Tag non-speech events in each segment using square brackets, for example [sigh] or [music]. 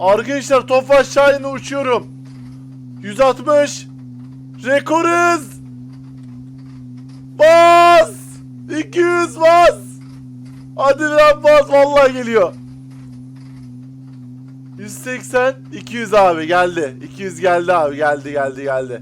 Arkadaşlar Tofaş Şahin'e uçuyorum. 160. Rekor hız. Bas. 200 bas. Hadi lan bas vallahi geliyor. 180 200 abi geldi. 200 geldi abi geldi geldi geldi.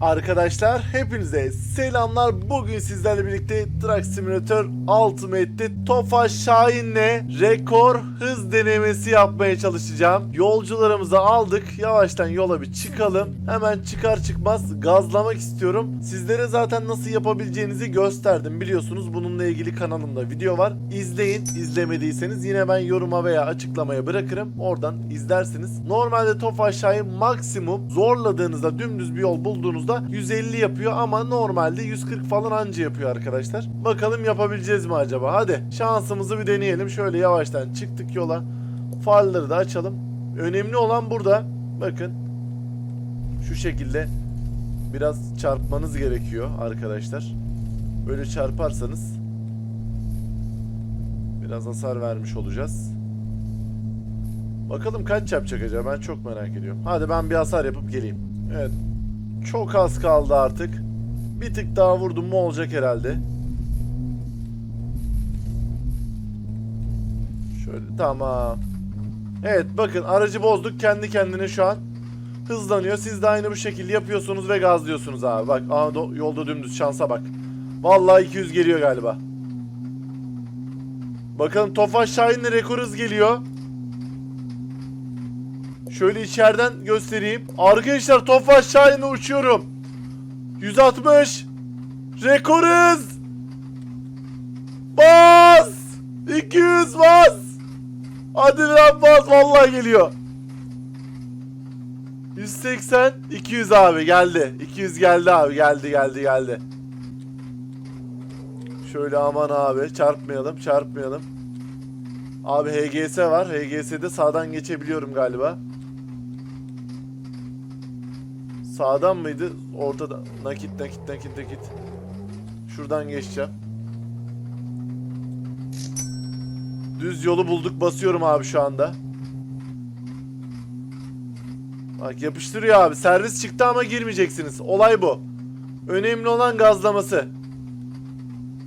Arkadaşlar hepinize selamlar. Bugün sizlerle birlikte Truck Simulator Ultimate'de Tofaş Şahin'le rekor hız denemesi yapmaya çalışacağım. Yolcularımızı aldık. Yavaştan yola bir çıkalım. Hemen çıkar çıkmaz gazlamak istiyorum. Sizlere zaten nasıl yapabileceğinizi gösterdim. Biliyorsunuz bununla ilgili kanalımda video var. İzleyin. İzlemediyseniz yine ben yoruma veya açıklamaya bırakırım. Oradan izlersiniz. Normalde Tofaş Şahin maksimum zorladığınızda dümdüz bir yol bulduğunuzda 150 yapıyor ama normalde 140 falan anca yapıyor arkadaşlar. Bakalım yapabileceğiz mi acaba? Hadi şansımızı bir deneyelim. Şöyle yavaştan çıktık yola. Farları da açalım. Önemli olan burada. Bakın. Şu şekilde biraz çarpmanız gerekiyor arkadaşlar. Böyle çarparsanız biraz hasar vermiş olacağız. Bakalım kaç yapacak acaba ben çok merak ediyorum. Hadi ben bir hasar yapıp geleyim. Evet. Çok az kaldı artık. Bir tık daha vurdum mu olacak herhalde. Şöyle tamam. Evet bakın aracı bozduk kendi kendine şu an hızlanıyor. Siz de aynı bu şekilde yapıyorsunuz ve gazlıyorsunuz abi. Bak do- yolda dümdüz şansa bak. Vallahi 200 geliyor galiba. Bakalım Tofaş Şahin'le rekor hız geliyor. Şöyle içeriden göstereyim. Arkadaşlar Tofaş Şahin'le uçuyorum. 160. Rekor hız. Bas. 200 bas. Hadi lan bas vallahi geliyor. 180 200 abi geldi. 200 geldi abi geldi geldi geldi. Şöyle aman abi çarpmayalım çarpmayalım. Abi HGS var. HGS'de sağdan geçebiliyorum galiba. Sağdan mıydı? Ortada. Nakit nakit nakit nakit. Şuradan geçeceğim. Düz yolu bulduk basıyorum abi şu anda. Bak yapıştırıyor abi. Servis çıktı ama girmeyeceksiniz. Olay bu. Önemli olan gazlaması.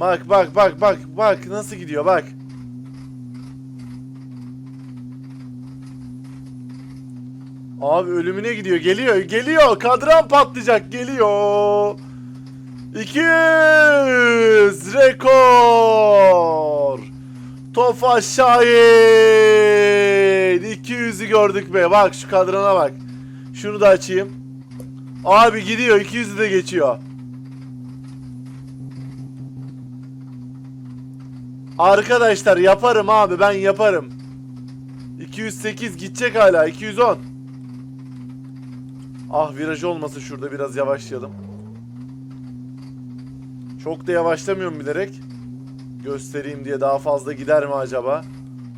Bak bak bak bak bak nasıl gidiyor bak. Abi ölümüne gidiyor. Geliyor. Geliyor. Kadran patlayacak. Geliyor. 200 rekor. Tofaş Şahin 200'ü gördük be. Bak şu kadrana bak. Şunu da açayım. Abi gidiyor. 200'ü de geçiyor. Arkadaşlar yaparım abi ben yaparım. 208 gidecek hala 210. Ah viraj olmasa şurada biraz yavaşlayalım. Çok da yavaşlamıyorum bilerek. Göstereyim diye daha fazla gider mi acaba?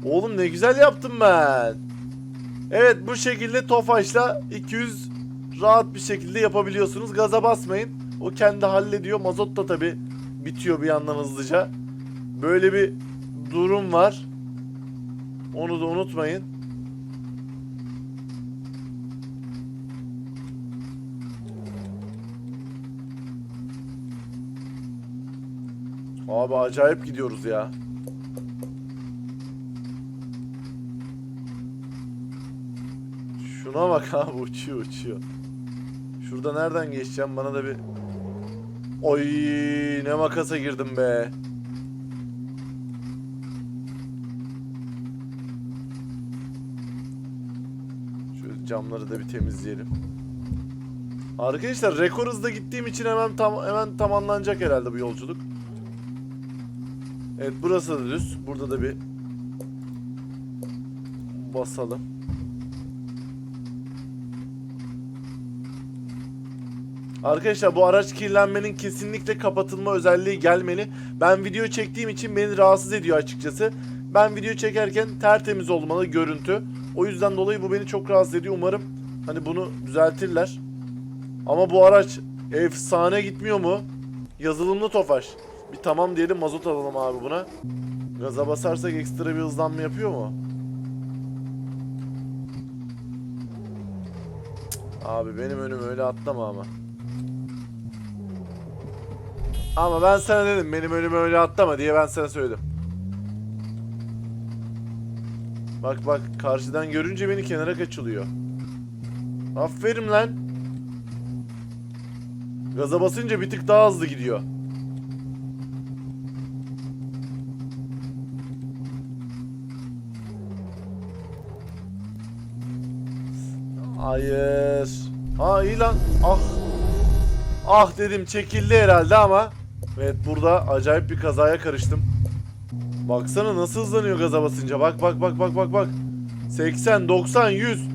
Oğlum ne güzel yaptım ben. Evet bu şekilde Tofaş'la 200 rahat bir şekilde yapabiliyorsunuz. Gaza basmayın. O kendi hallediyor. Mazot da tabi bitiyor bir yandan hızlıca. Böyle bir durum var. Onu da unutmayın. Abi acayip gidiyoruz ya. Şuna bak [laughs] abi uçuyor uçuyor. Şurada nereden geçeceğim bana da bir... Oy ne makasa girdim be. Şöyle camları da bir temizleyelim. Arkadaşlar rekor hızda gittiğim için hemen tam hemen tamamlanacak herhalde bu yolculuk. Evet burası da düz. Burada da bir basalım. Arkadaşlar bu araç kirlenmenin kesinlikle kapatılma özelliği gelmeli. Ben video çektiğim için beni rahatsız ediyor açıkçası. Ben video çekerken tertemiz olmalı görüntü. O yüzden dolayı bu beni çok rahatsız ediyor. Umarım hani bunu düzeltirler. Ama bu araç efsane gitmiyor mu? Yazılımlı Tofaş. Bir tamam diyelim mazot alalım abi buna. Gaza basarsak ekstra bir hızlanma yapıyor mu? Abi benim önüme öyle atlama ama. Ama ben sana dedim benim önüme öyle atlama diye ben sana söyledim. Bak bak karşıdan görünce beni kenara kaçılıyor. Aferin lan. Gaza basınca bir tık daha hızlı gidiyor. Hayır. Ha iyi lan. Ah. Ah dedim çekildi herhalde ama. Evet burada acayip bir kazaya karıştım. Baksana nasıl hızlanıyor gaza basınca. Bak bak bak bak bak bak. 80, 90, 100.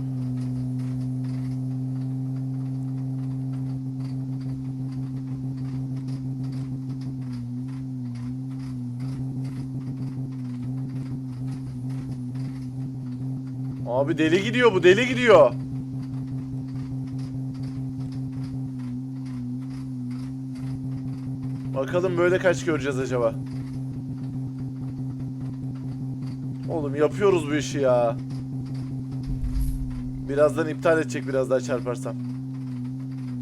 Abi deli gidiyor bu deli gidiyor. Bakalım böyle kaç göreceğiz acaba? Oğlum yapıyoruz bu işi ya. Birazdan iptal edecek biraz daha çarparsam.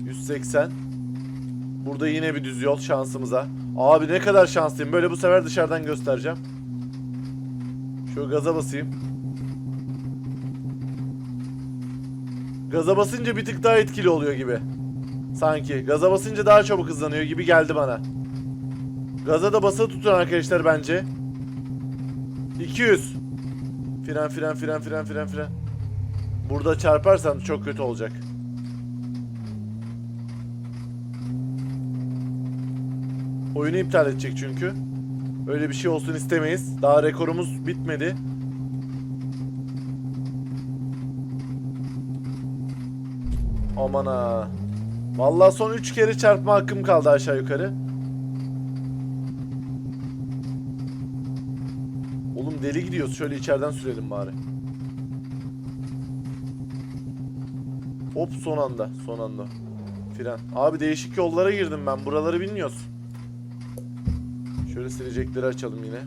180. Burada yine bir düz yol şansımıza. Abi ne kadar şanslıyım. Böyle bu sefer dışarıdan göstereceğim. Şu gaza basayım. Gaza basınca bir tık daha etkili oluyor gibi. Sanki. Gaza basınca daha çabuk hızlanıyor gibi geldi bana. Gaza da basa tutun arkadaşlar bence. 200. Fren fren fren fren fren fren. Burada çarparsam çok kötü olacak. Oyunu iptal edecek çünkü. Öyle bir şey olsun istemeyiz. Daha rekorumuz bitmedi. Aman ha. Vallahi son 3 kere çarpma hakkım kaldı aşağı yukarı. Oğlum deli gidiyoruz. Şöyle içeriden sürelim bari. Hop son anda. Son anda. Fren. Abi değişik yollara girdim ben. Buraları bilmiyoruz. Şöyle silecekleri açalım yine.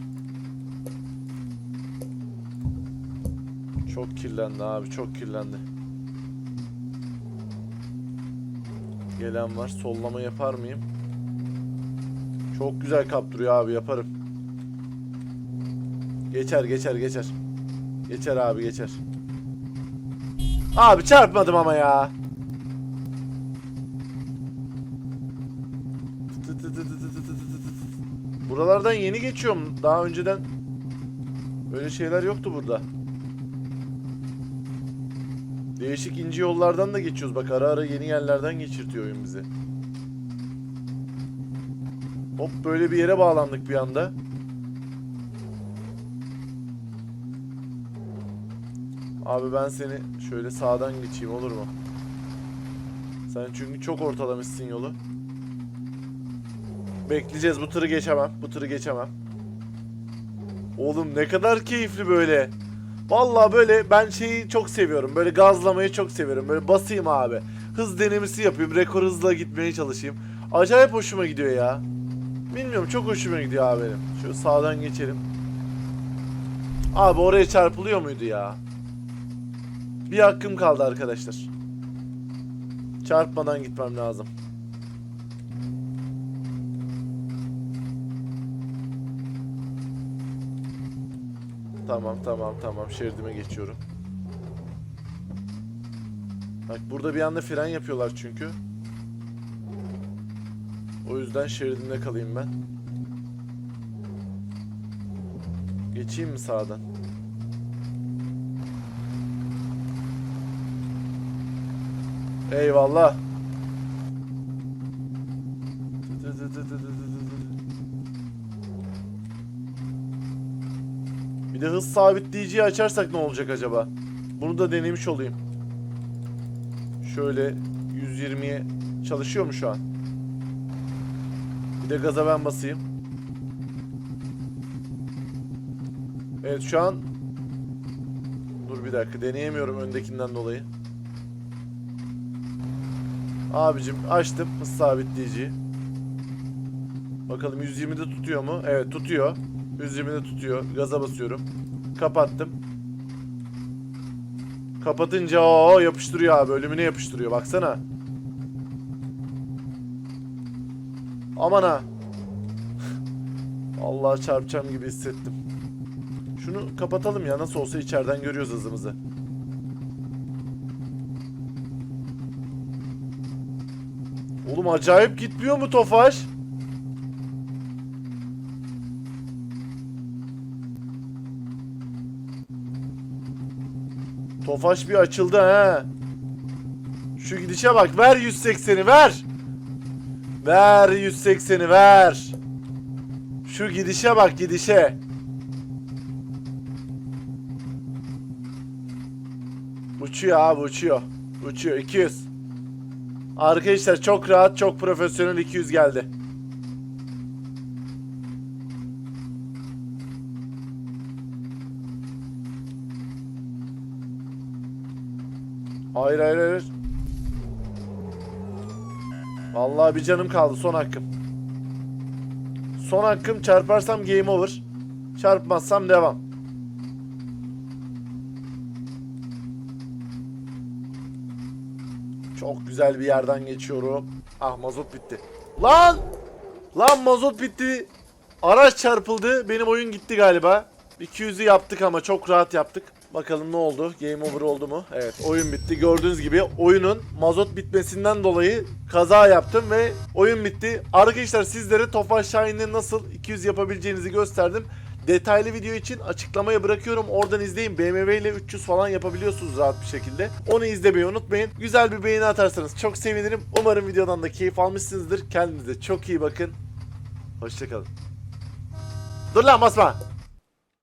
Çok kirlendi abi. Çok kirlendi. Gelen var. Sollama yapar mıyım? Çok güzel kaptırıyor abi. Yaparım. Geçer geçer geçer. Geçer abi geçer. Abi çarpmadım ama ya. Buralardan yeni geçiyorum. Daha önceden böyle şeyler yoktu burada. Değişik ince yollardan da geçiyoruz. Bak ara ara yeni yerlerden geçirtiyor oyun bizi. Hop böyle bir yere bağlandık bir anda. Abi ben seni şöyle sağdan geçeyim olur mu? Sen çünkü çok ortalamışsın yolu. Bekleyeceğiz bu tırı geçemem. Bu tırı geçemem. Oğlum ne kadar keyifli böyle. Vallahi böyle ben şeyi çok seviyorum. Böyle gazlamayı çok seviyorum. Böyle basayım abi. Hız denemesi yapayım. Rekor hızla gitmeye çalışayım. Acayip hoşuma gidiyor ya. Bilmiyorum çok hoşuma gidiyor abi benim. Şu sağdan geçelim. Abi oraya çarpılıyor muydu ya? Bir hakkım kaldı arkadaşlar. Çarpmadan gitmem lazım. Tamam tamam tamam şeridime geçiyorum. Bak burada bir anda fren yapıyorlar çünkü. O yüzden şeridimde kalayım ben. Geçeyim mi sağdan? Eyvallah. Bir de hız sabitleyiciyi açarsak ne olacak acaba? Bunu da denemiş olayım. Şöyle 120'ye çalışıyor mu şu an? Bir de gaza ben basayım. Evet şu an Dur bir dakika deneyemiyorum öndekinden dolayı. Abicim açtım hız sabitleyiciyi. Bakalım 120'de tutuyor mu? Evet tutuyor. 120'de tutuyor. Gaza basıyorum. Kapattım. Kapatınca o yapıştırıyor abi. Ölümüne yapıştırıyor. Baksana. Aman ha. Allah çarpacağım gibi hissettim. Şunu kapatalım ya. Nasıl olsa içeriden görüyoruz hızımızı. Oğlum acayip gitmiyor mu Tofaş? Tofaş bir açıldı ha. Şu gidişe bak. Ver 180'i ver. Ver 180'i ver. Şu gidişe bak gidişe. Uçuyor abi uçuyor. Uçuyor 200. Arkadaşlar çok rahat çok profesyonel 200 geldi. Hayır hayır hayır. Vallahi bir canım kaldı son hakkım. Son hakkım çarparsam game over. Çarpmazsam devam. Çok güzel bir yerden geçiyorum. Ah mazot bitti. Lan! Lan mazot bitti. Araç çarpıldı. Benim oyun gitti galiba. 200'ü yaptık ama çok rahat yaptık. Bakalım ne oldu? Game over oldu mu? Evet oyun bitti. Gördüğünüz gibi oyunun mazot bitmesinden dolayı kaza yaptım ve oyun bitti. Arkadaşlar sizlere Tofaş Şahin'le nasıl 200 yapabileceğinizi gösterdim. Detaylı video için açıklamaya bırakıyorum. Oradan izleyin. BMW ile 300 falan yapabiliyorsunuz rahat bir şekilde. Onu izlemeyi unutmayın. Güzel bir beğeni atarsanız çok sevinirim. Umarım videodan da keyif almışsınızdır. Kendinize çok iyi bakın. Hoşçakalın. Dur lan basma.